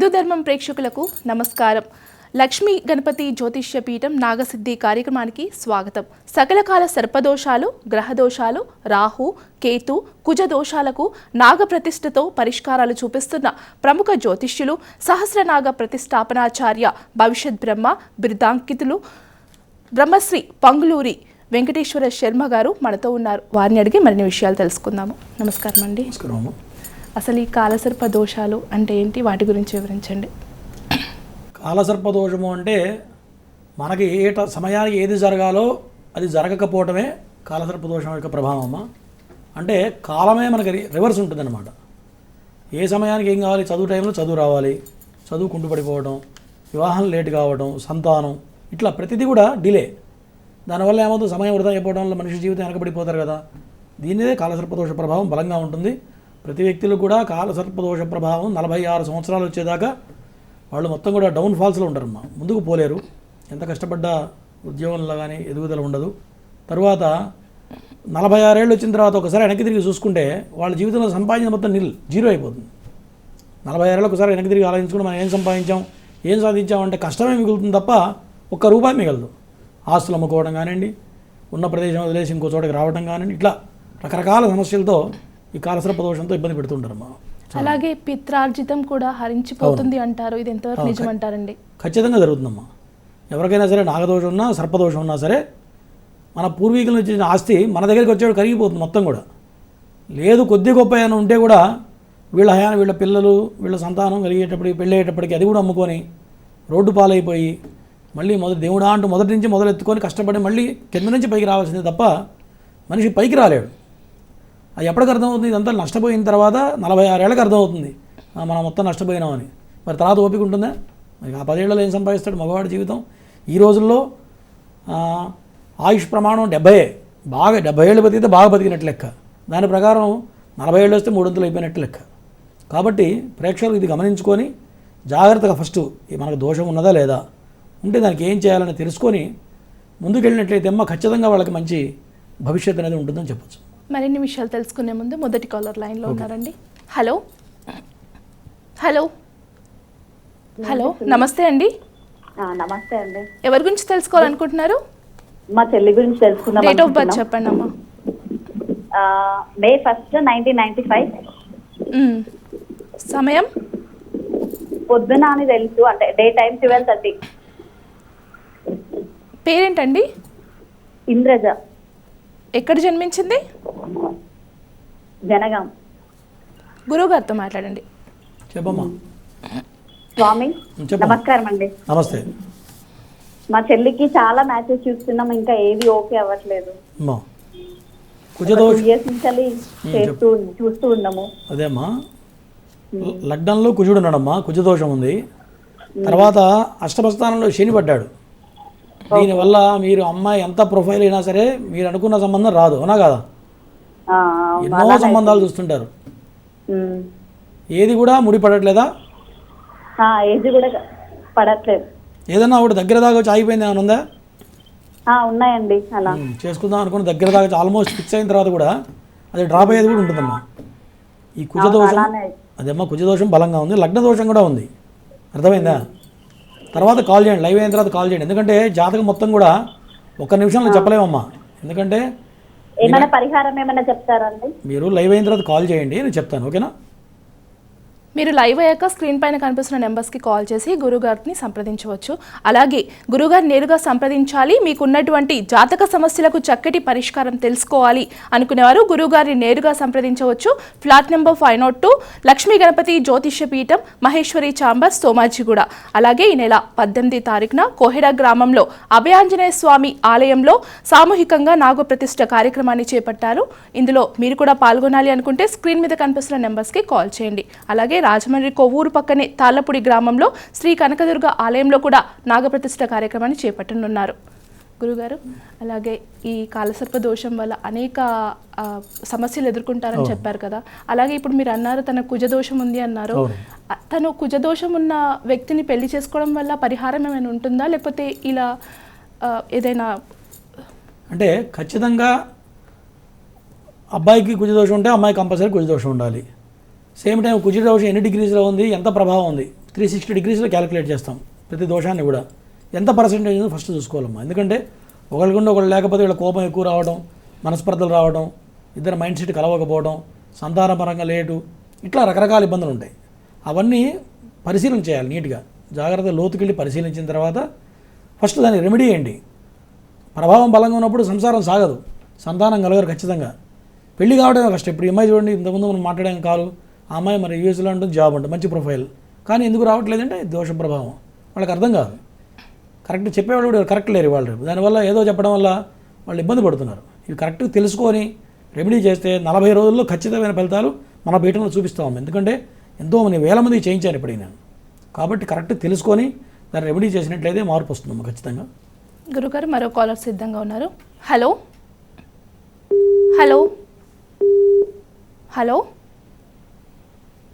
హిందూ ధర్మం ప్రేక్షకులకు నమస్కారం. లక్ష్మీ గణపతి జ్యోతిష్య పీఠం నాగసిద్ధి కార్యక్రమానికి స్వాగతం. సకలకాల సర్పదోషాలు గ్రహదోషాలు రాహు కేతు కుజ దోషాలకు నాగ ప్రతిష్ఠతో పరిష్కారాలు చూపిస్తున్న ప్రముఖ జ్యోతిష్యులు సహస్రనాగ ప్రతిష్టాపనాచార్య భవిష్యత్ బ్రహ్మ బిరుదాంకితులు బ్రహ్మశ్రీ పంగులూరి వెంకటేశ్వర శర్మ గారు మనతో ఉన్నారు. వారిని అడిగి మరిన్ని విషయాలు తెలుసుకుందాము. నమస్కారం అండి నమస్కారము. అసలు ఈ కాలసర్ప దోషాలు అంటే ఏంటి? వాటి గురించి వివరించండి. కాలసర్ప దోషము అంటే మనకి ఏ సమయానికి ఏది జరగాలో అది జరగకపోవటమే కాలసర్ప దోషం యొక్క ప్రభావం అంటే కాలమే మనకి రివర్స్ ఉంటుందన్నమాట. ఏ సమయానికి ఏం కావాలి? చదువు టైంలో చదువు రావాలి. చదువు కుంటుపడిపోవడం వివాహం లేట్ కావడం సంతానం ఇట్లా ప్రతిదీ కూడా డిలే. దానివల్ల ఏమవుతుంది? సమయం వృధా అయిపోవడం వల్ల మనిషి జీవితం వెనకబడిపోతారు కదా. దీనిదే కాలసర్పదోష ప్రభావం బలంగా ఉంటుంది. ప్రతి వ్యక్తిలో కూడా కాలసర్పదోష ప్రభావం నలభై ఆరు సంవత్సరాలు వచ్చేదాకా వాళ్ళు మొత్తం కూడా డౌన్ ఫాల్స్లో ఉంటారమ్మా ముందుకు పోలేరు. ఎంత కష్టపడ్డా ఉద్యోగంలో కానీ ఎదుగుదల ఉండదు. తరువాత నలభై ఆరేళ్ళు వచ్చిన తర్వాత ఒకసారి వెనక్కి తిరిగి చూసుకుంటే వాళ్ళ జీవితంలో సంపాదించిన మొత్తం నిల్ జీరో అయిపోతుంది. నలభై ఆరేళ్ళు ఒకసారి వెనక్కి తిరిగి ఆలోచించుకుని మనం ఏం సంపాదించాం ఏం సాధించాం అంటే కష్టమే మిగులుతుంది తప్ప ఒక్క రూపాయి మిగలదు. ఆస్తులు అమ్ముకోవడం కానివ్వండి ఉన్న ప్రదేశం వదిలేసి ఇంకో చోటకి రావడం కానివ్వండి ఇట్లా రకరకాల సమస్యలతో ఈ కాలసర్ప దోషంతో ఇబ్బంది పెడుతుంటారమ్మా అలాగే పిత్రార్జితం కూడా హరించిపోతుంది అంటారు. ఇది ఎంతవరకు నిజం అంటారండి ఖచ్చితంగా జరుగుతుందమ్మా. ఎవరికైనా సరే నాగదోషం ఉన్నా సర్పదోషం ఉన్నా సరే మన పూర్వీకుల నుంచి ఆస్తి మన దగ్గరికి వచ్చేవాడు కరిగిపోతుంది మొత్తం కూడా. లేదు కొద్ది గొప్ప ఏమైనా ఉంటే కూడా వీళ్ళ హయాన వీళ్ళ పిల్లలు వీళ్ళ సంతానం కలిగేటప్పటికి పెళ్ళి అయ్యేటప్పటికి అది కూడా అమ్ముకొని రోడ్డు పాలైపోయి మళ్ళీ మొదటి దేవుడా అంటూ మొదటి నుంచి మొదలెత్తుకొని కష్టపడి మళ్ళీ కింద నుంచి పైకి రావాల్సిందే తప్ప మనిషి పైకి రాలేడు. ఎప్పటికి అర్థమవుతుంది? ఇదంతా నష్టపోయిన తర్వాత నలభై ఆరేళ్ళకి అర్థమవుతుంది మనం మొత్తం నష్టపోయినామని. మరి తర్వాత ఓపిక ఉంటుందా? మరి ఆ పదేళ్ళలో ఏం సంపాదిస్తాడు మగవాడి జీవితం? ఈ రోజుల్లో ఆయుష్ ప్రమాణం డెబ్బై. బాగా డెబ్బై ఏళ్ళు బతికితే బాగా బతికినట్టు లెక్క. దాని ప్రకారం నలభై ఏళ్ళు వస్తే మూడొంతులు అయిపోయినట్టు లెక్క. కాబట్టి ప్రేక్షకులు ఇది గమనించుకొని జాగ్రత్తగా ఫస్ట్ మనకు దోషం ఉన్నదా లేదా? ఉంటే దానికి ఏం చేయాలని తెలుసుకొని ముందుకెళ్ళినట్లయితే అమ్మ ఖచ్చితంగా వాళ్ళకి మంచి భవిష్యత్తు అనేది ఉంటుందని చెప్పొచ్చు. మరిన్ని విషయాలు తెలుసుకునే ముందు మొదటి కాలర్ లైన్లో ఉన్నారండి. హలో. హలో. హలో. నమస్తే. అండి. ఆ, నమస్తే అండి. ఎవరి గురించి తెలుసుకోవాలనుకుంటున్నారు? మా చెల్లి గురించి తెలుసుకుందాం డేట్ ఆఫ్ బర్త్. చెప్పండి అమ్మా ఆ, May first nineteen ninety five. సమయం? పొద్దున అని తెలుసు అంటే డే టైం ట్వెల్వ్ థర్టీ. పేరేంటండి? ఇంద్రజ. ఎక్కడ జన్మించింది? జనగాం. గురువుగారితో మాట్లాడండి. చెప్పమ్మా. స్వామి నమస్కారం అండి. నమస్తే. మా చెల్లికి చాలా మ్యాచెస్ చూస్తున్నాం ఇంకా ఏది ఓకే అవ్వట్లేదు. చేస్తూ చూస్తూ ఉన్నాము. అదేమ్మా ల- లగ్నంలో కుజుడు ఉన్నాడమ్మా కుజదోషం ఉంది. తర్వాత అష్టమస్థానంలో శని పడ్డాడు. దీనివల్ల మీరు అమ్మాయి ఎంత ప్రొఫైల్ అయినా సరే మీరు అనుకున్న సంబంధం రాదు. అవునా కదా? ఎన్నో సంబంధాలు చూస్తుంటారు. ఏది కూడా కూడా పడట్లేదు. ఏదన్నా ఒకటి దగ్గర దాకా వచ్చి ఆగిపోయింది ఏమైనా ఉందా? ఉన్నాయండి అలా. చేసుకుందాం అనుకుని దగ్గర దాకా ఆల్మోస్ట్ ఫిక్స్ అయిన తర్వాత కూడా అది డ్రాప్ అయ్యేది కూడా ఉంటుందమ్మా. ఈ కుజదోషం అదేమ్మా కుజదోషం బలంగా ఉంది లగ్న దోషం కూడా ఉంది. అర్థమైందా? తర్వాత కాల్ చేయండి లైవ్ అయిన తర్వాత కాల్ చేయండి. ఎందుకంటే జాతకం మొత్తం కూడా ఒక్క నిమిషంలో చెప్పలేమమ్మా. ఎందుకంటే ఏమైనా పరిహారం ఏమైనా చెప్తారండి మీరు లైవ్ అయిన తర్వాత కాల్ చేయండి నేను చెప్తాను ఓకేనా? మీరు లైవ్ అయ్యాక స్క్రీన్ పైన కనిపిస్తున్న నెంబర్స్కి కాల్ చేసి గురుగారిని సంప్రదించవచ్చు. అలాగే గురుగారు నేరుగా సంప్రదించాలి మీకున్నటువంటి జాతక సమస్యలకు చక్కటి పరిష్కారం తెలుసుకోవాలి అనుకునేవారు గురుగారిని నేరుగా సంప్రదించవచ్చు. Flat number five naught two Lakshmi Ganapathi Jyotishya Peetham Maheshwari chamber Somajiguda అలాగే ఈ నెల పద్దెనిమిది తారీఖున కోహెడ గ్రామంలో అభయాంజనేయ స్వామి ఆలయంలో సామూహికంగా నాగప్రతిష్ఠ కార్యక్రమాన్ని చేపట్టారు. ఇందులో మీరు కూడా పాల్గొనాలి అనుకుంటే స్క్రీన్ మీద కనిపిస్తున్న నెంబర్స్కి కాల్ చేయండి. అలాగే రాజమండ్రి కొవ్వూరు పక్కనే తాళ్ళపూడి గ్రామంలో శ్రీ కనకదుర్గ ఆలయంలో కూడా నాగప్రతిష్ఠ కార్యక్రమాన్ని చేపట్టనున్నారు. గురుగారు అలాగే ఈ కాలసర్ప దోషం వల్ల అనేక సమస్యలు ఎదుర్కొంటారని చెప్పారు కదా. అలాగే ఇప్పుడు మీరు అన్నారు తన కుజదోషం ఉంది అన్నారు. తను కుజదోషం ఉన్న వ్యక్తిని పెళ్ళి చేసుకోవడం వల్ల పరిహారం ఏమైనా ఉంటుందా? లేకపోతే ఇలా ఏదైనా అంటే ఖచ్చితంగా అబ్బాయికి కుజదోషం ఉంటే అమ్మాయి కంపల్సరీ కుజదోషం ఉండాలి. సేమ్ టైం కుజదోషం ఎన్ని డిగ్రీస్లో ఉంది? ఎంత ప్రభావం ఉంది? త్రీ సిక్స్టీ డిగ్రీస్లో క్యాలిక్యులేట్ చేస్తాం. ప్రతి దోషాన్ని కూడా. ఎంత పర్సెంటేజ్ ఉందో ఫస్ట్ చూసుకోవాలమ్మా. ఎందుకంటే ఒకరికుండా ఒకళ్ళు లేకపోతే వీళ్ళ కోపం ఎక్కువ రావడం మనస్పర్ధలు రావడం ఇద్దరు మైండ్ సెట్ కలవకపోవడం సంతానపరంగా లేటు ఇట్లా రకరకాల ఇబ్బందులు ఉంటాయి. అవన్నీ పరిశీలన చేయాలి నీట్గా. జాగ్రత్త లోతుకెళ్ళి పరిశీలించిన తర్వాత ఫస్ట్ దాన్ని రెమెడీ చేయండి. ప్రభావం బలంగా ఉన్నప్పుడు సంసారం సాగదు. సంతానం కలగరు ఖచ్చితంగా. పెళ్ళి కావడమే కష్టం ఇప్పుడు ఈ అమ్మాయి చూడండి ఇంతకుముందు మనం మాట్లాడాం కాదు. అమ్మాయి మరి యూఎస్లో ఉంటుంది జాబ్ ఉంటుంది మంచి ప్రొఫైల్ కానీ ఎందుకు రావట్లేదంటే దోష ప్రభావం. వాళ్ళకి అర్థం కాదు. కరెక్ట్ చెప్పేవాళ్ళు కూడా కరెక్ట్ లేరు వాళ్ళు దానివల్ల ఏదో చెప్పడం వల్ల వాళ్ళు ఇబ్బంది పడుతున్నారు. ఇవి కరెక్ట్గా తెలుసుకొని రెమెడీ చేస్తే నలభై రోజుల్లో ఖచ్చితమైన ఫలితాలు మన పీఠంలో చూపిస్తాం ఎందుకంటే ఎంతో మంది వేల మంది చేయించాను ఇప్పటికి నేను కాబట్టి కరెక్ట్ తెలుసుకొని దాన్ని రెమెడీ చేసినట్లయితే మార్పు వస్తుంది ఖచ్చితంగా. గురుగారు మరో కాలర్ సిద్ధంగా ఉన్నారు. Hello hello hello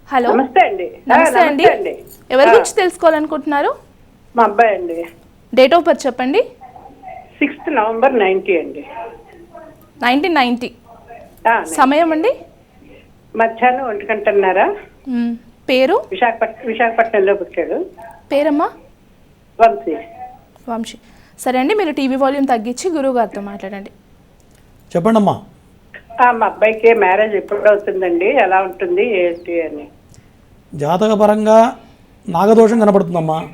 hello? నమస్తే అండి. నమస్తే అండి. ఎవరి గురించి తెలుసుకోవాలనుకుంటున్నారు? మా అబ్బాయి అండి. డేట్ ఆఫ్ బర్త్ చెప్పండి. సిక్స్త్ నవంబర్ నైన్టీ అండి. నైన్టీన్ నైంటీ ఆ, సమయం అండి? మధ్యాహ్నం ఒంటి గంటన్నారా. పేరు? విశాఖపట్నం విశాఖపట్నంలో పుట్టాడు. పేరమ్మా? వంశీ. వంశీ. సరే అండి మీరు టీవీ వాల్యూమ్ తగ్గించి గురువు గారితో మాట్లాడండి. చెప్పండి అమ్మా మా అబ్బాయికి మ్యారేజ్ ఎప్పుడు అవుతుందండి ఎలా ఉంటుంది? ఏంటి అని. జాతక పరంగా నాగదోషం కనపడుతుందమ్మా.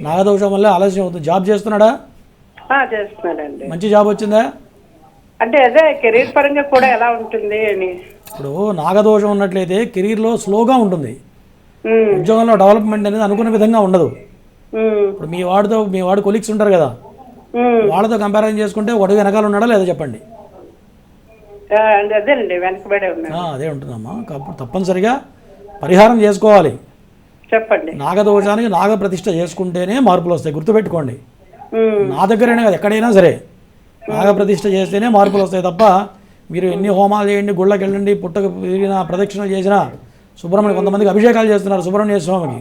నాగదోషం వల్ల ఆలస్యం అవుతుంది. జాబ్ చేస్తున్నాడా? చేస్తున్నాడండి. మంచి జాబ్ వచ్చిందా? అంటే అదే కెరీర్ పరంగా కూడా ఎలా ఉంటుంది అని. ఇప్పుడు నాగదోషం ఉన్నట్లయితే కెరీర్లో స్లోగా ఉంటుంది. ఉద్యోగంలో డెవలప్మెంట్ అనేది అనుకున్న విధంగా ఉండదు. ఇప్పుడు మీ వాడితో మీ వాడు కొలీగ్స్ ఉంటారు కదా. వాళ్ళతో కంపారిజన్ చేసుకుంటే వాడు వెనకాల ఉన్నాడా లేదా చెప్పండి. అదే ఉంటుందమ్మా. తప్పనిసరిగా పరిహారం చేసుకోవాలి. చెప్పండి. నాగదోషానికి నాగ ప్రతిష్ఠ చేసుకుంటేనే మార్పులు వస్తాయి. గుర్తుపెట్టుకోండి. నా దగ్గరైనా కాదు ఎక్కడైనా సరే. నాగ ప్రతిష్ఠ చేస్తేనే మార్పులు వస్తాయి తప్ప మీరు ఎన్ని హోమాలు చేయండి గుళ్ళకి వెళ్ళండి పుట్టకు తిరిగినా ప్రదక్షిణలు చేసినా సుబ్రహ్మణ్యం కొంతమందికి అభిషేకాలు చేస్తున్నారు సుబ్రహ్మణ్య స్వామికి.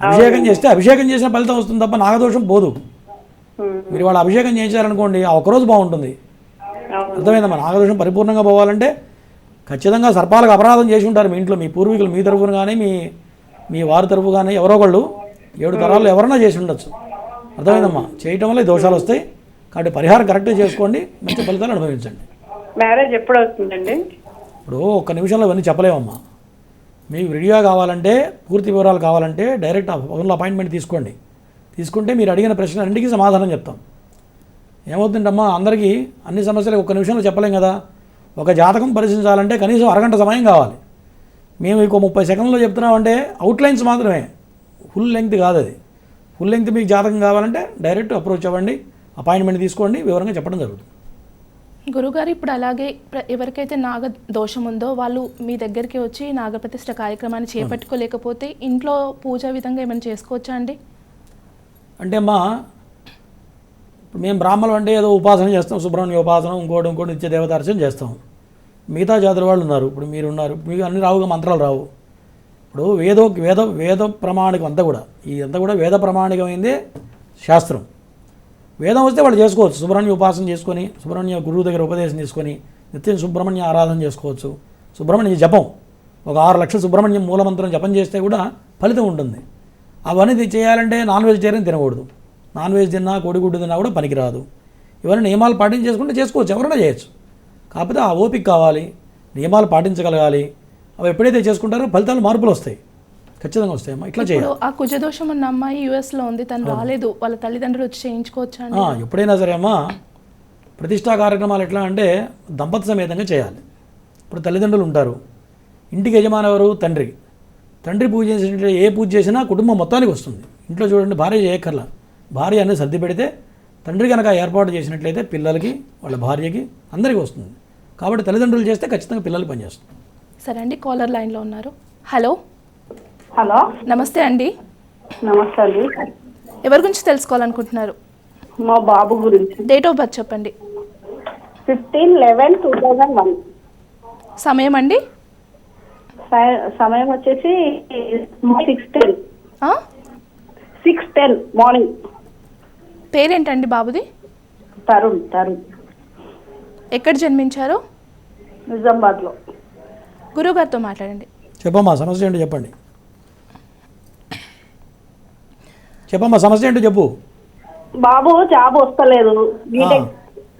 అభిషేకం చేస్తే అభిషేకం చేసిన ఫలితం వస్తుంది తప్ప నాగదోషం పోదు. మీరు వాళ్ళు అభిషేకం చేయించారనుకోండి ఆ ఒక్కరోజు బాగుంటుంది. అర్థమైందమ్మా? నాగదోషం పరిపూర్ణంగా పోవాలంటే ఖచ్చితంగా సర్పాలకు అపరాధం చేసి ఉంటారు మీ ఇంట్లో మీ పూర్వీకులు మీ తరఫున కానీ మీ మీ వారి తరఫు కానీ ఎవరో ఒకళ్ళు ఏడు తరాలు ఎవరన్నా చేసి ఉండొచ్చు. అర్థమైందమ్మా? చేయటం వల్ల దోషాలు వస్తాయి. కాబట్టి పరిహారం కరెక్ట్గా చేసుకోండి మంచి ఫలితాలు అనుభవించండి. మ్యారేజ్ ఎప్పుడు అవుతుందండి? ఇప్పుడు ఒక్క నిమిషంలో ఇవన్నీ చెప్పలేమమ్మా. మీకు రెడీగా కావాలంటే పూర్తి వివరాలు కావాలంటే డైరెక్ట్ ఫోన్లో అపాయింట్మెంట్ తీసుకోండి. తీసుకుంటే మీరు అడిగిన ప్రశ్న రెండింటికి సమాధానం చెప్తాం. ఏమవుతుందమ్మా? అందరికీ అన్ని సమస్యలు ఒక్క నిమిషంలో చెప్పలేం కదా. ఒక జాతకం పరిశీలించాలంటే కనీసం అరగంట సమయం కావాలి. మేము ఇంకో ముప్పై సెకండ్లో చెప్తున్నామంటే అవుట్లైన్స్ మాత్రమే. ఫుల్ లెంగ్త్ కాదు అది. ఫుల్ లెంగ్త్ మీకు జాతకం కావాలంటే డైరెక్ట్ అప్రోచ్ అవ్వండి అపాయింట్మెంట్ తీసుకోండి వివరంగా చెప్పడం జరుగుతుంది. గురుగారు ఇప్పుడు అలాగే ఎవరికైతే నాగ దోషం ఉందో వాళ్ళు మీ దగ్గరికి వచ్చి నాగప్రతిష్ఠ కార్యక్రమాన్ని చేపట్టుకోలేకపోతే ఇంట్లో పూజ విధంగా ఏమైనా చేసుకోవచ్చా అండి? అంటే అమ్మా ఇప్పుడు మేము బ్రాహ్మణులు అంటే ఏదో ఉపాసన చేస్తాం సుబ్రహ్మణ్య ఉపాసన ఇంకోటి ఇంకోటి నిత్య దేవతార్చన చేస్తాం. మిగతా జాతుల వాళ్ళు ఉన్నారు ఇప్పుడు మీరు ఉన్నారు మీకు అన్ని రావుగా మంత్రాలు రావు. ఇప్పుడు వేదో వేద వేద ప్రమాణికం అంతా కూడా ఈ అంతా కూడా వేద ప్రమాణికమైందే శాస్త్రం. వేదం వస్తే వాళ్ళు చేసుకోవచ్చు సుబ్రహ్మణ్య ఉపాసన చేసుకొని సుబ్రహ్మణ్య గురువు దగ్గర ఉపదేశం తీసుకొని నిత్యం సుబ్రహ్మణ్య ఆరాధన చేసుకోవచ్చు. సుబ్రహ్మణ్య జపం ఒక ఆరు లక్షల సుబ్రహ్మణ్యం మూలమంత్రం జపం చేస్తే కూడా ఫలితం ఉంటుంది. అవన్నీ చేయాలంటే నాన్ వెజిటేరియన్ తినకూడదు. నాన్ వెజ్ తిన్నా కోడిగుడ్డు తిన్నా కూడా పనికిరాదు. ఇవన్నీ నియమాలు పాటించేసుకుంటే చేసుకోవచ్చు ఎవరైనా చేయొచ్చు. కాకపోతే ఆ ఓపిక కావాలి నియమాలు పాటించగలగాలి. అవి ఎప్పుడైతే చేసుకుంటారో ఫలితాలు మార్పులు వస్తాయి. ఖచ్చితంగా వస్తాయమ్మా ఇట్లా చేయాలి. ఆ కుజదోషం ఉన్న అమ్మాయి యుఎస్లో ఉంది తను రాలేదు. వాళ్ళ తల్లిదండ్రులు వచ్చి చేయించుకోవచ్చా ఎప్పుడైనా సరే అమ్మా ప్రతిష్టా కార్యక్రమాలు ఎట్లా అంటే దంపతి సమేతంగా చేయాలి. ఇప్పుడు తల్లిదండ్రులు ఉంటారు. ఇంటికి యజమాని ఎవరు? తండ్రి. తండ్రి పూజ చేసినట్లయితే ఏ పూజ చేసినా కుటుంబం మొత్తానికి వస్తుంది. ఇంట్లో చూడండి భార్య చేయక్కర్లా. భార్య అనేది సర్ది పెడితే తండ్రి కనుక ఏర్పాటు చేసినట్లయితే పిల్లలకి వాళ్ళ భార్యకి అందరికీ వస్తుంది. కాబట్టి తల్లిదండ్రులు చేస్తే ఖచ్చితంగా పిల్లలు పనిచేస్తుంది సరే అండి కాలర్ లైన్లో ఉన్నారు. హలో. హలో. నమస్తే అండి. నమస్తే అండి. ఎవరి గురించి తెలుసుకోవాలనుకుంటున్నారు? మా బాబు గురించి. డేట్ ఆఫ్ బర్త్ చెప్పండి. Fifteen eleven two thousand one. సమయం అండి? సమయం వచ్చేసి సిక్స్ టెన్. ఆ? Six ten morning. పేరేంటండి బాబుది? తరుణ్ తరుణ్. ఎక్కడ జన్మించారు? నిజామాబాద్లో. గురువుగారితో మాట్లాడండి. చెప్పమ్మా సమస్య ఏంటో చెప్పండి. చెప్పమ్మా సమస్య ఏంటో చెప్పు. బాబు జాబ్ వస్తలేదు. బీటెక్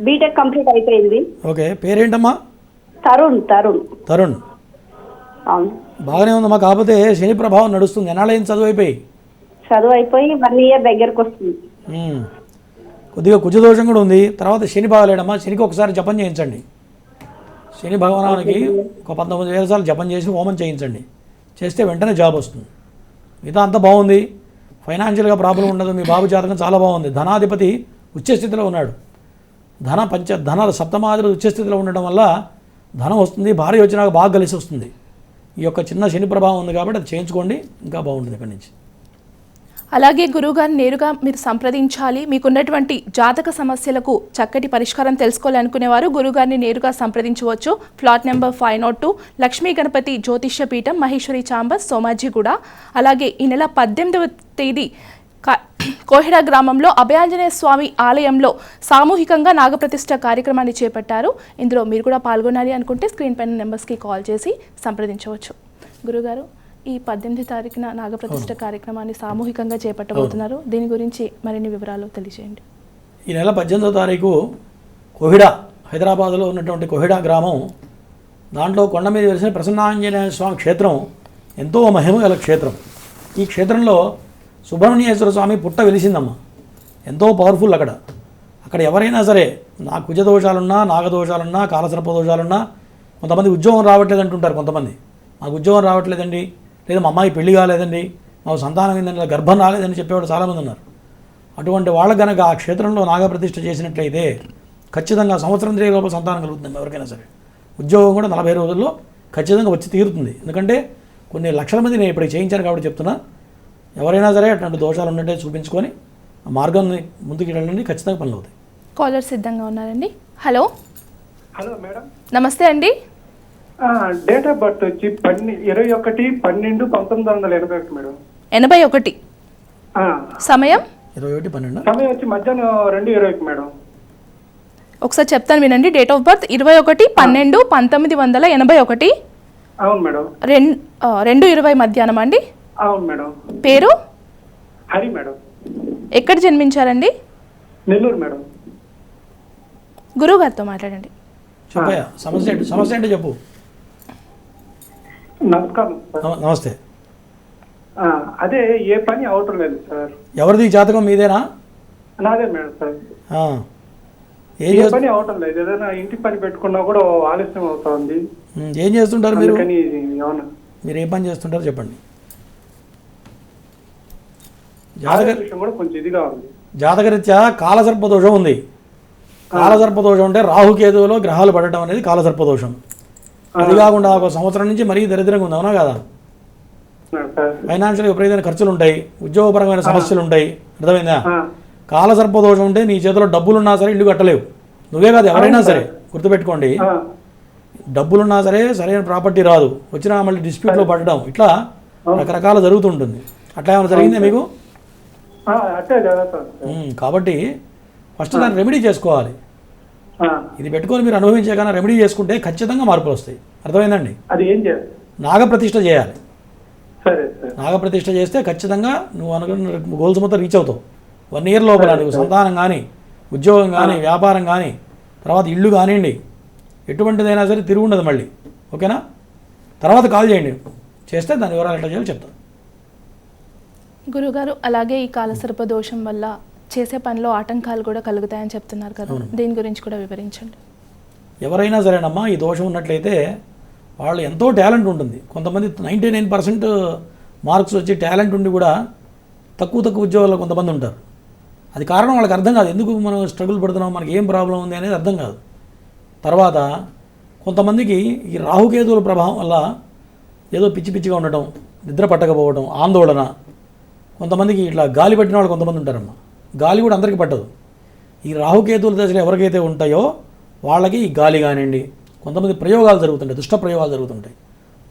బీటెక్ కంప్లీట్ అయిపోయింది. ఓకే పేరేంటమ్మా? తరుణ్ తరుణ్. తరుణ్. అవును. బాగానే ఉందమ్మా కాకపోతే శని ప్రభావం నడుస్తుంది. ఎన్నాళ్ళైంది చదువు అయిపోయి? చదువు అయిపోయి వన్ ఇయర్ దగ్గరకు వస్తుంది. కొద్దిగా కుజదోషం కూడా ఉంది. తర్వాత శని బాగలేడమ్మా. శనికి ఒకసారి జపం చేయించండి. శని భగవానానికి ఒక పంతొమ్మిది వేల సార్లు జపం చేసి హోమం చేయించండి. చేస్తే వెంటనే జాబ్ వస్తుంది. మిగతా అంతా బాగుంది. ఫైనాన్షియల్గా ప్రాబ్లం ఉండదు. మీ బాబు జాతకం చాలా బాగుంది. ధనాధిపతి ఉచ్చస్థితిలో ఉన్నాడు. ధన పంచ ధన సప్తమాధిపతి ఉచ్చస్థితిలో ఉండడం వల్ల ధనం వస్తుంది. భార్య వచ్చినాక బాగా కలిసి వస్తుంది. ఈ యొక్క చిన్న శని ప్రభావం ఉంది కాబట్టి అది చేయించుకోండి. ఇంకా బాగుంటుంది ఇక్కడి నుంచి. అలాగే గురువుగారిని నేరుగా మీరు సంప్రదించాలి. మీకున్నటువంటి జాతక సమస్యలకు చక్కటి పరిష్కారం తెలుసుకోవాలనుకునేవారు గురుగారిని నేరుగా సంప్రదించవచ్చు. Flat number five naught two Lakshmi Ganapathi Jyotishya Peetham Maheshwari chamber Somajiguda అలాగే ఈ నెల పద్దెనిమిదవ తేదీ కోహిడా గ్రామంలో అభయాంజనేయ స్వామి ఆలయంలో సామూహికంగా నాగప్రతిష్ట కార్యక్రమాన్ని చేపట్టారు. ఇందులో మీరు కూడా పాల్గొనాలి అనుకుంటే స్క్రీన్ పైన నెంబర్స్కి కాల్ చేసి సంప్రదించవచ్చు. గురుగారు ఈ పద్దెనిమిది తారీఖున నాగప్రతిష్ఠ కార్యక్రమాన్ని సామూహికంగా చేపట్టబోతున్నారు. దీని గురించి మరిన్ని వివరాలు తెలియజేయండి. ఈ నెల పద్దెనిమిదో తారీఖు కోహిడా హైదరాబాద్లో ఉన్నటువంటి కోహిడా గ్రామం దాంట్లో కొండ మీద వెలిసిన ప్రసన్నాంజనేయ స్వామి క్షేత్రం ఎంతో మహిమ గల క్షేత్రం. ఈ క్షేత్రంలో సుబ్రహ్మణ్యేశ్వర స్వామి పుట్ట వెలిసిందమ్మ. ఎంతో పవర్ఫుల్ అక్కడ. అక్కడ ఎవరైనా సరే నా కుజ దోషాలున్నా నాగదోషాలున్నా కాలసర్ప దోషాలున్నా కొంతమంది ఉద్యోగం రావట్లేదు అంటుంటారు కొంతమంది. మాకు ఉద్యోగం రావట్లేదండి. లేదా మా అమ్మాయి పెళ్ళి కాలేదండి మాకు సంతానం ఏందండి లేదా గర్భం రాలేదని చెప్పేవాడు చాలామంది ఉన్నారు. అటువంటి వాళ్ళకు గనక ఆ క్షేత్రంలో నాగప్రతిష్ఠ చేసినట్లయితే ఖచ్చితంగా సంవత్సరం తిరిగే లోపల సంతానం కలుగుతుంది ఎవరికైనా సరే. ఉద్యోగం కూడా నలభై రోజుల్లో ఖచ్చితంగా వచ్చి తీరుతుంది. ఎందుకంటే కొన్ని లక్షల మంది నేను ఇప్పుడు చేయించాను కాబట్టి చెప్తున్నా. ఎవరైనా సరే అటువంటి దోషాలు ఉన్నట్టే చూపించుకొని ఆ మార్గాన్ని ముందుకు వెళ్ళండి ఖచ్చితంగా పనులు అవుతాయి కాలర్ సిద్ధంగా ఉన్నారండి. హలో. Hello madam. నమస్తే అండి. డేట్ ఆఫ్ బర్త్ వచ్చి పన్నె ఇరవై ఒకటి పన్నెండు పంతొమ్మిది వందల ఎనభై ఒకటి మేడం. ఎనభై ఒకటి. ఆ, సమయం? ఇరవై ఒకటి పన్నెండు? సమయం వచ్చి మధ్యాహ్నం రెండు ఇరవైకి మేడం. ఒకసారి చెప్తాను వినండి. డేట్ ఆఫ్ బర్త్ ఇరవై ఒకటి పన్నెండు పంతొమ్మిది వందల ఎనభై ఒకటి. అవును మేడం. రెం ఆ, రెండు ఇరవై మధ్యాహ్నం అండి. అవును మేడం. పేరు? హరి మేడం. ఎక్కడ జన్మించారండి? నెల్లూరు మేడం. గురువు గారితో మాట్లాడండి. చెప్పయ్యా సమస్య ఏంటి? సమస్య ఏంటో చెప్పు. నమస్కారం నమస్తే. అదే ఏ పని అవటం లేదు సార్. ఎవరిది? జాతకం మీదేనా? నాదే మేడం సార్. ఏం పని అవటం లేదు. ఏదైనా ఇంటి పని పెట్టుకున్నా కూడా ఆలస్యం అవుతుంది. ఏం చేస్తుంటారు మీరు? మీరు ఏ పని చేస్తుంటారో చెప్పండి. జాతక ఆరోగ్య విషయం కూడా కొంచెం ఇదిగా ఉంది. జాతకరీత్యా కాలసర్పదోషం ఉంది. కాలసర్పదోషం అంటే రాహుకేతువులో గ్రహాలు పడటం అనేది కాలసర్పదోషం. అది కాకుండా ఒక సంవత్సరం నుంచి మరీ దరిద్రంగా ఉంది అవునా కదా? ఫైనాన్షియల్ విపరీతమైన ఖర్చులు ఉంటాయి ఉద్యోగపరమైన సమస్యలు ఉంటాయి అర్థమైందా? ఆ, కాలసర్పదోషం ఉంటే నీ చేతిలో డబ్బులున్నా సరే ఇల్లు కట్టలేవు. నువ్వే కాదు ఎవరైనా సరే గుర్తుపెట్టుకోండి. డబ్బులున్నా సరే సరైన ప్రాపర్టీ రాదు. వచ్చినా మళ్ళీ డిస్ప్యూట్లో పడడం. ఇట్లా రకరకాల జరుగుతుంటుంది. అట్లా ఏమైనా జరిగిందా మీకు? కాబట్టి ఫస్ట్ దాన్ని రెమెడీ చేసుకోవాలి. ఇది పెట్టుకొని మీరు అనుభవించే కన్నా రెమెడీ చేసుకుంటే ఖచ్చితంగా మార్పులు వస్తాయి. అర్థమైందండి? అది ఏం చేయాలి? నాగప్రతిష్ఠ చేయాలి. సరే సార్. నాగప్రతిష్ఠ చేస్తే ఖచ్చితంగా నువ్వు అనుకున్న గోల్స్ మొత్తం రీచ్ అవుతావు. వన్ ఇయర్ లోపల నీకు సంతానం కానీ ఉద్యోగం కానీ వ్యాపారం కానీ తర్వాత ఇల్లు కానివ్వండి ఎటువంటిదైనా సరే తిరుగు ఉండదు మళ్ళీ. ఓకేనా? తర్వాత కాల్ చేయండి. చేస్తే దాని వివరాలు ఎట్లా చేయాలో చెప్తాను. గురుగారు అలాగే ఈ కాలసర్ప దోషం వల్ల చేసే పనిలో ఆటంకాలు కూడా కలుగుతాయని చెప్తున్నారు కదా. దీని గురించి కూడా వివరించండి. ఎవరైనా సరేనమ్మా ఈ దోషం ఉన్నట్లయితే వాళ్ళు ఎంతో టాలెంట్ ఉంటుంది. కొంతమంది నైంటీ నైన్ పర్సెంట్ మార్క్స్ వచ్చి టాలెంట్ ఉండి కూడా తక్కువ తక్కువ ఉద్యోగాల్లో కొంతమంది ఉంటారు. అది కారణం వాళ్ళకి అర్థం కాదు. ఎందుకు మనం స్ట్రగుల్ పడుతున్నాం? మనకి ఏం ప్రాబ్లం ఉంది అనేది అర్థం కాదు. తర్వాత కొంతమందికి ఈ రాహుకేతువుల ప్రభావం వల్ల ఏదో పిచ్చి పిచ్చిగా ఉండటం నిద్ర పట్టకపోవడం ఆందోళన కొంతమందికి ఇట్లా గాలి పట్టిన వాళ్ళు కొంతమంది ఉంటారమ్మా. గాలి కూడా అందరికీ పట్టదు. ఈ రాహుకేతుల దశలు ఎవరికైతే ఉంటాయో వాళ్ళకి ఈ గాలి కానివ్వండి కొంతమంది ప్రయోగాలు జరుగుతుంటాయి దుష్ట ప్రయోగాలు జరుగుతుంటాయి.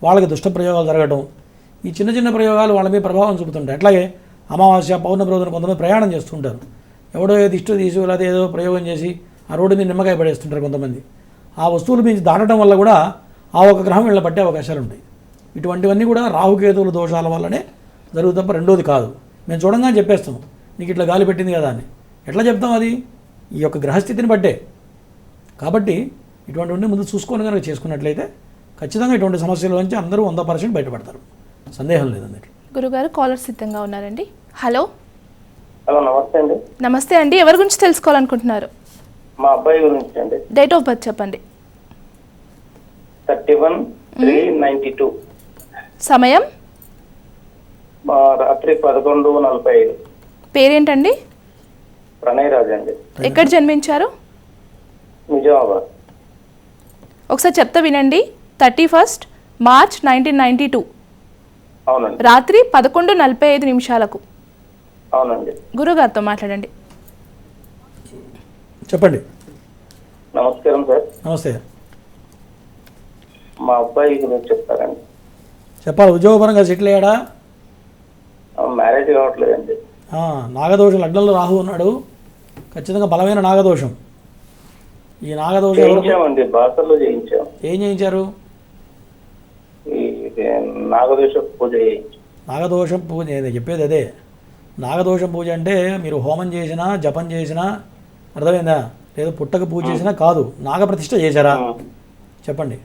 వాళ్ళకి దుష్ట ప్రయోగాలు జరగడం ఈ చిన్న చిన్న ప్రయోగాలు వాళ్ళ మీద ప్రభావం చూపుతుంటాయి. అట్లాగే అమావాస్య పౌర్ణమి రోజున కొంతమంది ప్రయాణం చేస్తుంటారు. ఎవడో ఏదో ఇష్ట తీసి లేకపోతే ఏదో ప్రయోగం చేసి ఆ రోడ్డు మీద నిమ్మకాయ పడేస్తుంటారు కొంతమంది. ఆ వస్తువులు మించి దాటడం వల్ల కూడా ఆ ఒక గ్రహం వీళ్ళ పట్టే అవకాశాలు ఉంటాయి. ఇటువంటివన్నీ కూడా రాహుకేతువుల దోషాల వల్లనే జరుగుతప్ప రెండోది కాదు. మేము చూడంగానే చెప్పేస్తాం. నీకు ఇట్లా గాలి పెట్టింది కదా అని. ఎట్లా చెప్తాం అది? ఈ యొక్క గ్రహస్థితిని బట్టే. కాబట్టి ఇటువంటివన్నీ ముందు చూసుకొని కనుక చేసుకున్నట్లయితే ఖచ్చితంగా ఇటువంటి సమస్యల నుంచి అందరూ వంద పర్సెంట్ బయటపడతారు. సందేహం లేదు అందుకే. గురుగారు కాలర్ సిద్ధంగా ఉన్నారండి. హలో. హలో నమస్తే అండి. నమస్తే అండి. ఎవరి గురించి తెలుసుకోవాలనుకుంటున్నారు? మా అబ్బాయి గురించి అండి. డేట్ ఆఫ్ బర్త్ చెప్పండి. Thirty one three ninety two. సమయం? మా రాత్రి పదకొండు నలభై ఐదు. పేరేంటండి? ప్రణయ్ రాజ్ అండి. ఎక్కడ జన్మించారు? నిజామాబాద్. ఒకసారి చెప్తా వినండి. Thirty first March nineteen ninety two. అవునండి. రాత్రి పదకొండు నలభై ఐదు నిమిషాలకు. అవునండి. గురుగారితో మాట్లాడండి. చెప్పండి. నమస్కారం సార్. నమస్తే. మా అబ్బాయి గురించి చెప్తారండి. చెప్పాలి ఉద్యోగపరంగా సెటిల్ అయ్యాడా? ఆ, మ్యారేజ్ కావట్లేదండి. నాగదోషం లగ్నంలో రాహు ఉన్నాడు. ఖచ్చితంగా బలమైన నాగదోషం. ఈ నాగదోషం ఏం చేయించారు? పూజ నాగదోషం పూజ నేను చెప్పేది అదే. నాగదోషం పూజ అంటే మీరు హోమం చేసినా జపం చేసినా అర్థమైందా? లేదా పుట్టక పూజ చేసినా కాదు. నాగప్రతిష్ఠ చేశారా? చెప్పండి.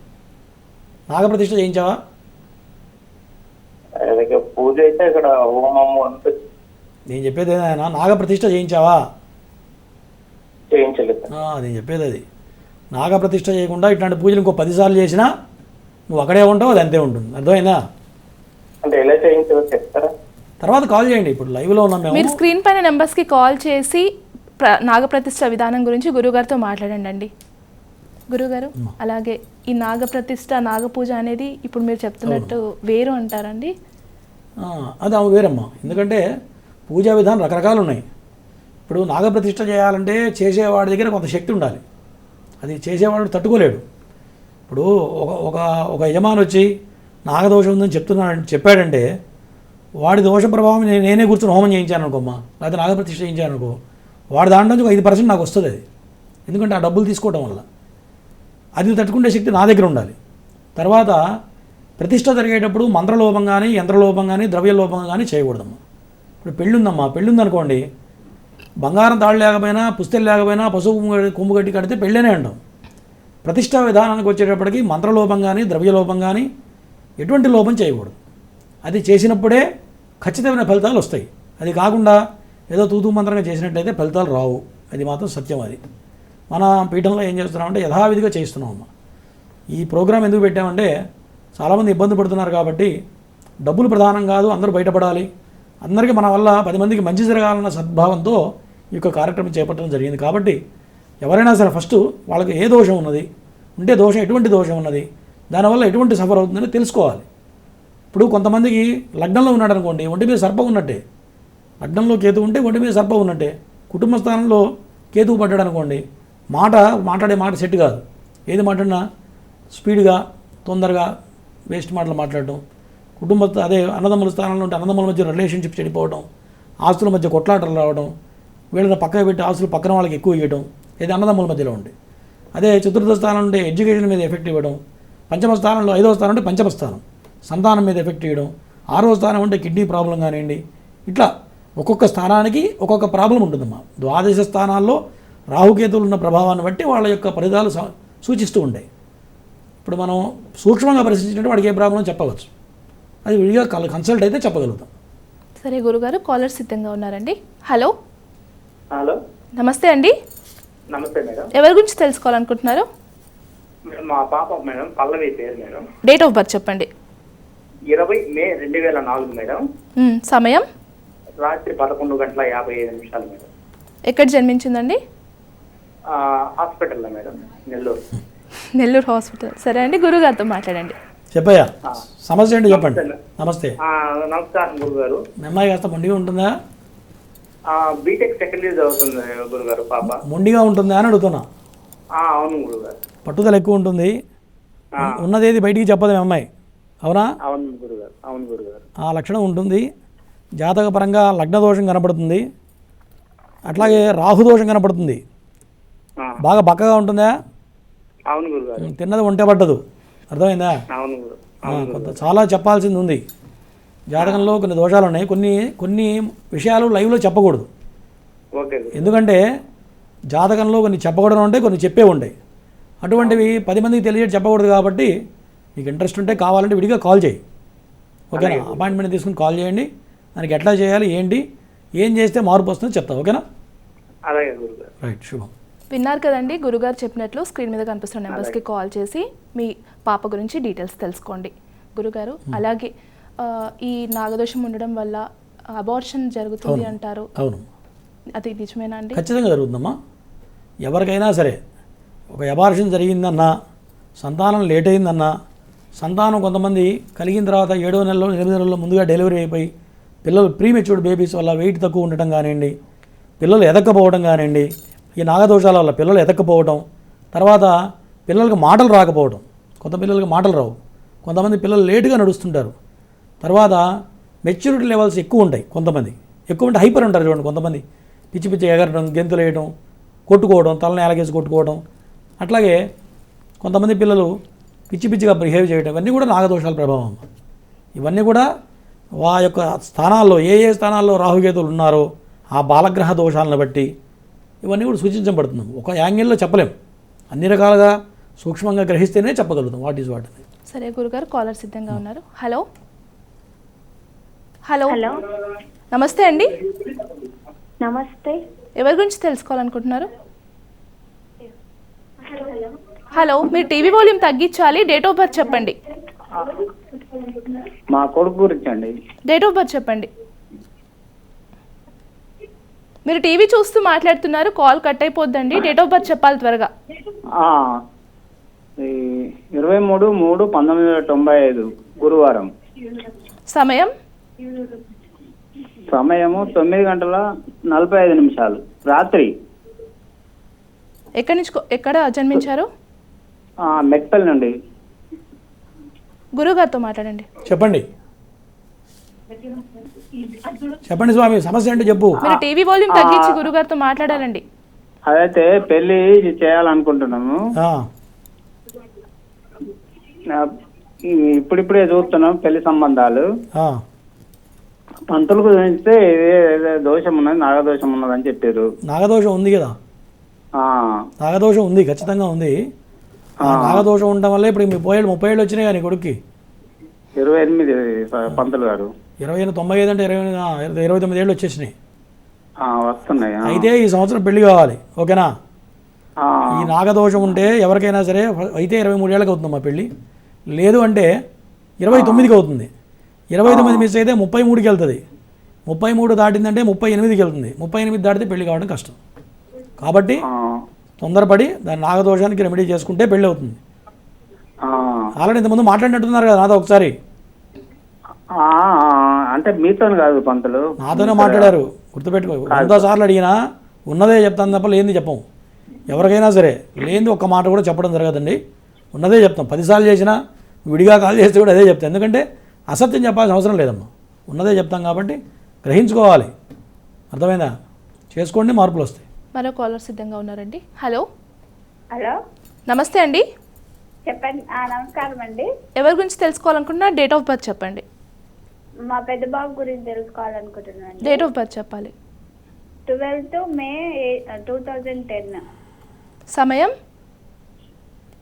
నాగప్రతిష్ఠ చేయించావా? పూజ అయితే ఇక్కడ హోమము నేను చెప్పేది ఏదైనా నాగప్రతిష్ఠ చేయించావా? చేయించలేదు. ఆ, నేను చెప్పేది అది నాగప్రతిష్ఠ చేయకుండా ఇట్లాంటి పూజలు ఇంకో పదిసార్లు చేసినా నువ్వు అక్కడే ఉంటావు అది అంతే ఉంటుంది. అర్థమైందా? తర్వాత కాల్ చేయండి ఇప్పుడు లైవ్లో ఉన్నాం మీరు మేము స్క్రీన్ పైన నెంబర్స్కి కాల్ చేసి ప్ర నాగప్రతిష్ఠ విధానం గురించి గురుగారితో మాట్లాడండి అండి గురుగారు అలాగే ఈ నాగప్రతిష్ఠ నాగపూజ అనేది ఇప్పుడు మీరు చెప్తున్నట్టు వేరు అంటారండి? ఆ, అది అవి వేరమ్మా. ఎందుకంటే పూజా విధానం రకరకాలు ఉన్నాయి ఇప్పుడు నాగప్రతిష్ఠ చేయాలంటే చేసేవాడి దగ్గర కొంత శక్తి ఉండాలి. అది చేసేవాడు తట్టుకోలేడు. ఇప్పుడు ఒక ఒక ఒక యజమాని వచ్చి నాగదోషం ఉందని చెప్తున్నాడు చెప్పాడంటే వాడి దోష ప్రభావం నేను నేనే కూర్చొని హోమం చేయించాను అనుకోమ్మా లేకపోతే నాగప్రతిష్ఠ చేయించాను అనుకో వాడి దాంట్లో నుంచి ఒక ఐదు పర్సెంట్ నాకు వస్తుంది అది. ఎందుకంటే ఆ డబ్బులు తీసుకోవడం వల్ల. అది తట్టుకునే శక్తి నా దగ్గర ఉండాలి. తర్వాత ప్రతిష్ట జరిగేటప్పుడు మంత్రలోపం కానీ యంత్రలోపం కానీ ద్రవ్యలోపం కానీ చేయకూడదమ్మా. ఇప్పుడు పెళ్ళి ఉందమ్మా పెళ్ళి ఉందనుకోండి బంగారం తాళ్ళు లేకపోయినా పుస్తలు లేకపోయినా పశువు కొమ్ము- కట్టి కడితే పెళ్ళనే అంటాం. ప్రతిష్టా విధానానికి వచ్చేటప్పటికి మంత్రలోపం కానీ ద్రవ్యలోపం కానీ ఎటువంటి లోపం చేయకూడదు. అది చేసినప్పుడే ఖచ్చితమైన ఫలితాలు వస్తాయి. అది కాకుండా ఏదో తూతూ మంత్రంగా చేసినట్టయితే ఫలితాలు రావు. అది మాత్రం సత్యం అది. మన పీఠంలో ఏం చేస్తున్నామంటే యథావిధిగా చేస్తున్నాం అమ్మ. ఈ ప్రోగ్రాం ఎందుకు పెట్టామంటే చాలామంది ఇబ్బంది పడుతున్నారు కాబట్టి డబ్బులు ప్రధానం కాదు అందరూ బయటపడాలి. అందరికీ మన వల్ల పది మందికి మంచి జరగాలన్న సద్భావంతో ఈ యొక్క కార్యక్రమం చేపట్టడం జరిగింది. కాబట్టి ఎవరైనా సరే ఫస్ట్ వాళ్ళకి ఏ దోషం ఉన్నది ఉంటే దోషం ఎటువంటి దోషం ఉన్నది దానివల్ల ఎటువంటి సఫర్ అవుతుందని తెలుసుకోవాలి. ఇప్పుడు కొంతమందికి లగ్నంలో ఉన్నాడు అనుకోండి ఒంటి మీద సర్ప ఉన్నట్టే. లగ్నంలో కేతు ఉంటే ఒంటి మీద సర్ప ఉన్నట్టే. కుటుంబ స్థానంలో కేతువు పడ్డాడు అనుకోండి మాట మాట్లాడే మాట సెట్ కాదు. ఏది మాట్లాడినా స్పీడ్గా తొందరగా వేస్ట్ మాటలు మాట్లాడటం కుటుంబ అదే అన్నదమ్ముల స్థానంలో ఉంటే అన్నదమ్ముల మధ్య రిలేషన్షిప్ చెడిపోవడం ఆస్తుల మధ్య కొట్లాటలు రావడం వీళ్ళని పక్కన పెట్టి ఆస్తులు పక్కన వాళ్ళకి ఎక్కువ ఇవ్వడం ఇది అన్నదమ్ముల మధ్యలో ఉండే. అదే చతుర్థ స్థానం ఉంటే ఎడ్యుకేషన్ మీద ఎఫెక్ట్ ఇవ్వడం పంచమ స్థానంలో ఐదవ స్థానం అంటే పంచమ స్థానం సంతానం మీద ఎఫెక్ట్ ఇవ్వడం ఆరవ స్థానం అంటే కిడ్నీ ప్రాబ్లం కానివ్వండి ఇట్లా ఒక్కొక్క స్థానానికి ఒక్కొక్క ప్రాబ్లం ఉంటుందమ్మా. ద్వాదశ స్థానాల్లో రాహుకేతులు ఉన్న ప్రభావాన్ని బట్టి వాళ్ళ యొక్క ఫలితాలు స- సూచిస్తూ ఉంటాయి ఇప్పుడు మనం సూక్ష్మంగా పరిశీలించినట్టు వాడికి ఏ ప్రాబ్లం చెప్పవచ్చు. అది విడిగా కల్- కన్సల్ట్ అయితే చెప్పగలుగుతాం. సరే గురుగారు కాలర్ సిద్ధంగా ఉన్నారండి. హలో హలో నమస్తే అండి. నమస్తే మేడం. ఎవరి గురించి తెలుసుకోవాలనుకుంటున్నారు? మేడం మా పాప మేడం పల్లవి పేరు మేడం. డేట్ ఆఫ్ బర్త్ చెప్పండి. ఇరవై మే రెండు వేల నాలుగు మేడం. సమయం? రాత్రి పదకొండు గంటల యాభై ఐదు నిమిషాలు మేడం. ఎక్కడ జన్మించిందండి? ఆ, హాస్పిటల్లో మేడం నెల్లూరు. నెల్లూరు హాస్పిటల్. సరే అండి గురుగారితో మాట్లాడండి. చెప్పయ్యా. సమస్య ఏంటి చెప్పండి. నమస్తే నమస్కారం గురుగారు. అమ్మాయి కాస్త మొండిగా ఉంటుందా? బీటెక్ సెకండ్ ఇయర్ చదువుతుంది గురుగారు పాప. మొండిగా ఉంటుందా అని అడుగుతున్నా. అవును గురుగారు. పట్టుదల ఎక్కువ ఉంటుంది. ఉన్నది ఏది బయటికి చెప్పదు మీ అమ్మాయి. అవునా? అవును గురుగారు అవును గురుగారు. ఆ లక్షణం ఉంటుంది. జాతకపరంగా లగ్న దోషం కనపడుతుంది. అట్లాగే రాహు దోషం కనపడుతుంది. బాగా బక్కగా ఉంటుందా? అవును గురుగారు. తిన్నది ఒంటే పట్టదు. అర్థమైందా? కొంత చాలా చెప్పాల్సింది ఉంది. జాతకంలో కొన్ని దోషాలు ఉన్నాయి. కొన్ని కొన్ని విషయాలు లైవ్లో చెప్పకూడదు. ఎందుకంటే జాతకంలో కొన్ని చెప్పకూడదు ఉంటాయి కొన్ని చెప్పే ఉంటాయి. అటువంటివి పది మందికి తెలియజేసి చెప్పకూడదు కాబట్టి మీకు ఇంట్రెస్ట్ ఉంటే కావాలంటే విడిగా కాల్ చేయి. ఓకేనా? అపాయింట్మెంట్ తీసుకుని కాల్ చేయండి. దానికి ఎట్లా చేయాలి ఏంటి ఏం చేస్తే మార్పు వస్తుందో చెప్తా ఓకేనా? రైట్ శుభం. విన్నారు కదండి గురుగారు చెప్పినట్లు స్క్రీన్ మీద కనిపిస్తున్న నెంబర్స్కి కాల్ చేసి మీ పాప గురించి డీటెయిల్స్ తెలుసుకోండి. గురుగారు అలాగే ఈ నాగదోషం ఉండడం వల్ల అబార్షన్ జరుగుతుంది అంటారు. అవును. అది నిజమేనా అండి? ఖచ్చితంగా జరుగుతుందమ్మా. ఎవరికైనా సరే ఒక అబార్షన్ జరిగిందన్నా సంతానం లేట్ అయిందన్నా సంతానం కొంతమంది కలిగిన తర్వాత ఏడో నెలలో ఎనిమిది నెలల్లో ముందుగా డెలివరీ అయిపోయి పిల్లలు ప్రీమెచ్యూర్డ్ బేబీస్ వల్ల వెయిట్ తక్కువ ఉండటం కానివ్వండి పిల్లలు ఎదక్కపోవడం కానివ్వండి ఈ నాగదోషాల వల్ల పిల్లలు ఎతకపోవడం తర్వాత పిల్లలకు మాటలు రాకపోవడం కొంత పిల్లలకి మాటలు రావు. కొంతమంది పిల్లలు లేటుగా నడుస్తుంటారు. తర్వాత మెచ్యూరిటీ లెవెల్స్ ఎక్కువ ఉంటాయి కొంతమంది. ఎక్కువ ఉంటే హైపర్ ఉంటారు చూడండి కొంతమంది. పిచ్చి పిచ్చి ఎగరడం గెంతులు వేయడం కొట్టుకోవడం తలని ఎలగేసి కొట్టుకోవడం అట్లాగే కొంతమంది పిల్లలు పిచ్చి పిచ్చిగా బిహేవ్ చేయడం ఇవన్నీ కూడా నాగదోషాల ప్రభావం. ఇవన్నీ కూడా వా యొక్క స్థానాల్లో ఏ ఏ స్థానాల్లో రాహుకేతులు ఉన్నారో ఆ బాలగ్రహ దోషాలను బట్టి ఇవన్నీ కూడా సూచించబడుతున్నాం. ఒక యాంగిల్లో చెప్పలేం. అన్ని రకాలుగా సూక్ష్మంగా గ్రహిస్తేనే చెప్పగలుగుతాం. వాట్ ఈజ్ వాట్ అని సరే గురుగారు కాలర్ సిద్ధంగా ఉన్నారు. హలో హలో హలో నమస్తే అండి. నమస్తే. ఎవరి గురించి తెలుసుకోవాలనుకుంటున్నారు? హలో మీరు టీవీ వాల్యూమ్ తగ్గించాలి. డేట్ ఆఫ్ బర్త్ చెప్పండి. మా కొడుకు గురించి అండి డేట్ ఆఫ్ బర్త్ చెప్పండి. మీరు టీవీ చూస్తూ మాట్లాడుతున్నారు కాల్ కట్ అయిపోద్దండి. డేట్ ఆఫ్ బర్త్ చెప్పాలి త్వరగా. ఇరవై మూడు మూడు పంతొమ్మిది వందల తొంభై ఐదు గురువారం. సమయం? సమయము తొమ్మిది గంటల నలభై ఐదు నిమిషాలు. రాత్రి. ఎక్కడి నుంచి కొ- ఎక్కడ జన్మించారు? ఆ, మెట్పల్లి నుండి. గురుగారితో మాట్లాడండి. చెప్పండి. చెప్పండి స్వామి సమస్య అంటే చెప్పు. మీరు టీవీ వాల్యూమ్ తగ్గించి గురుగారితో మాట్లాడాలండి. అదైతే పెళ్ళి చేయాలనుకుంటున్నాము. ఇప్పుడిప్పుడే చూస్తున్నాం పెళ్ళి సంబంధాలు. ఆ, పంతులకు చూస్తే ఇదే ఏదో దోషం ఉన్నది నాగదోషం ఉన్నది అని చెప్పారు. నాగదోషం ఉంది కదా? ఆ, నాగదోషం ఉంది ఖచ్చితంగా ఉంది. ఆ నాగదోషం ఉండడం వల్ల ఇప్పుడు మీ పోయేళ్ళు ముప్పై ఏళ్ళు వచ్చినాయి కానీ కొడుక్కి. ఇరవై ఎనిమిది పంతులు గారు. ఇరవై ఎనిమిది తొంభై ఐదు అంటే ఇరవై ఎనిమిది, ఇరవై తొమ్మిది ఏళ్ళు వచ్చేసినాయి. వస్తున్నాయి. అయితే ఈ సంవత్సరం పెళ్ళి కావాలి ఓకేనా? ఈ నాగదోషం ఉంటే ఎవరికైనా సరే అయితే ఇరవై మూడేళ్ళకి అవుతుంది మా పెళ్ళి లేదు అంటే ఇరవై తొమ్మిదికి అవుతుంది. ఇరవై తొమ్మిది మిస్ అయితే ముప్పై మూడుకి వెళ్తుంది. ముప్పై మూడు దాటిందంటే ముప్పై ఎనిమిదికి వెళ్తుంది. ముప్పై ఎనిమిది దాటితే పెళ్ళి కావడం కష్టం. కాబట్టి తొందరపడి దాని నాగదోషానికి రెమెడీ చేసుకుంటే పెళ్ళి అవుతుంది. ఆల్రెడీ ఇంతకుముందు మాట్లాడినట్టున్నారు కదా నాతో ఒకసారి. అంటే మీతో కాదు పంతులు. నాతోనే మాట్లాడారు. గుర్తుపెట్టుకో. వంద సార్లు అడిగినా ఉన్నదే చెప్తాను తప్ప లేనిది చెప్పం. ఎవరికైనా సరే లేనిది ఒక్క మాట కూడా చెప్పడం జరగదండి. ఉన్నదే చెప్తాం. పదిసార్లు చేసినా విడిగా కాల్ చేస్తే కూడా అదే చెప్తాం. ఎందుకంటే అసత్యం చెప్పాల్సిన అవసరం లేదమ్మా. ఉన్నదే చెప్తాం కాబట్టి గ్రహించుకోవాలి. అర్థమైందా? చేసుకోండి మార్పులు వస్తాయి. మరో కాలర్ సిద్ధంగా ఉన్నారండి. హలో. హలో. నమస్తే అండి. చెప్పండి. నమస్కారం అండి ఎవరి గురించి తెలుసుకోవాలనుకుంటున్నా డేట్ ఆఫ్ బర్త్ చెప్పండి. మా పెద్ద బాబు గురించి తెలుసుకోవాలనుకుంటున్నాను డేట్ ఆఫ్ బర్త్ చెప్పాలి. Twelfth May two thousand ten. సమయం?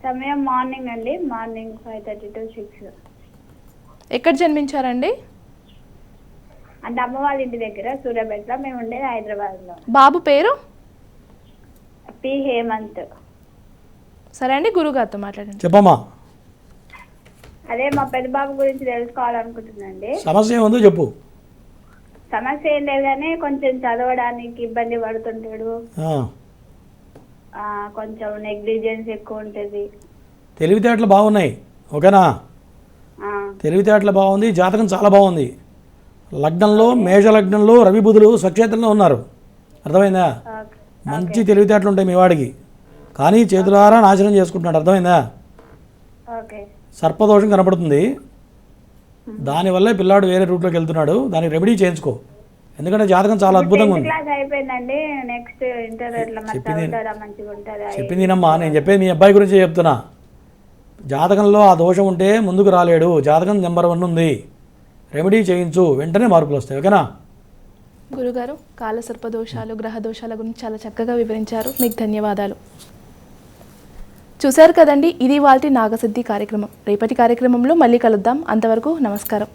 సమయం మార్నింగ్ అండి. Morning five thirty to six. ఎక్కడ జన్మించారండి? అంటే అమ్మ వాళ్ళ ఇంటి దగ్గర సూర్యాపేటలో. మేము ఉండేది హైదరాబాద్లో. బాబు పేరు? పి హేమంత్. సరే అండి గురుగారితో మాట్లాడండి. చెప్పమ్మా. అదే మా పెద్ద బాబు గురించి తెలుసుకోవాలనుకుంటున్నాండి సమస్య ఏముందో చెప్పు. సమస్య ఏం లేదు కానీ కొంచెం చదవడానికి ఇబ్బంది పడుతుంటాడు. కొంచెం నెగ్లిజెన్స్ ఎక్కువ ఉంటుంది. తెలివితేటలు బాగున్నాయి. ఓకేనా? తెలివితేటలు బాగుంది జాతకం చాలా బాగుంది. లగ్నంలో మేష లగ్నంలో రవి బుధులు స్వక్షేత్రంలో ఉన్నారు. అర్థమైందా. మంచి తెలివితేటలు ఉంటాయి మీ వాడికి. కానీ చేతులారా నాశనం చేసుకుంటున్నాడు. అర్థమైందా? ఓకే. సర్పదోషం కనపడుతుంది. దానివల్లే పిల్లాడు వేరే రూట్లోకి వెళ్తున్నాడు. దానికి రెమెడీ చేయించుకో. ఎందుకంటే జాతకం చాలా అద్భుతంగా ఉంది. చెప్పింది వినమ్మా. నేను చెప్పేది మీ అబ్బాయి గురించి చెప్తున్నా. జాతకంలో ఆ దోషం ఉంటే ముందుకు రాలేడు. జాతకం నెంబర్ వన్ ఉంది. రెమెడీ చేయించు. వెంటనే మార్పులు వస్తాయి. ఓకేనా? గురుగారు కాల సర్పదోషాలు గ్రహ దోషాల గురించి చాలా చక్కగా వివరించారు. మీకు ధన్యవాదాలు. చూశారు కదండి ఇది వాళ్ళ నాగసిద్ధి కార్యక్రమం. రేపటి కార్యక్రమంలో మళ్ళీ కలుద్దాం. అంతవరకు నమస్కారం.